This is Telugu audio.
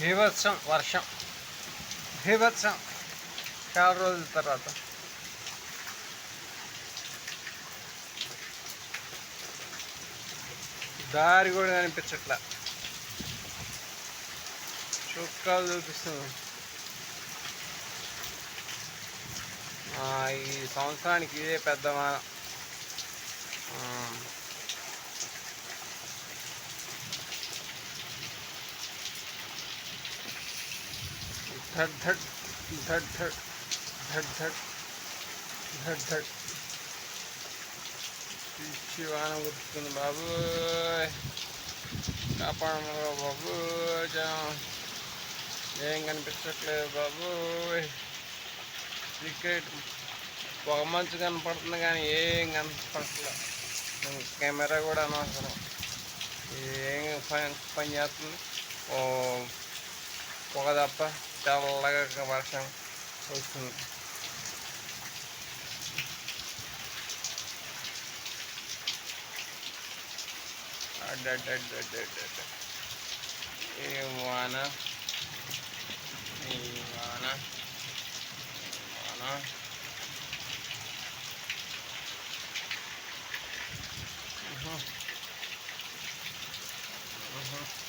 బీభత్సం వర్షం. బీభత్సం చాలా రోజుల తర్వాత. దారి కూడా కనిపించట్లా. చుక్కలు చూపిస్తుంది. ఈ సంవత్సరానికి ఇదే పెద్ద వాన. ఆ, ధడ్ ధడ్ ధడ్ ధడ్ ధడ్ ధడ్ ధడ్ ధడ్. పిచ్చి వాన కురుస్తుంది బాబు. కాపాడమరా బాబు. జనం. ఏం కనిపించట్లేదు బాబు. క్రికెట్ పొగ మంచు కనపడుతుంది కానీ ఏం కనపడట్లేదు. కెమెరా కూడా అనవసరం. ఏం పని పని చేస్తుంది? పొగ తప్ప చల్లగా వర్షం వస్తుంది. ఈ ఏ వాన ఈ వాన వాన Bye.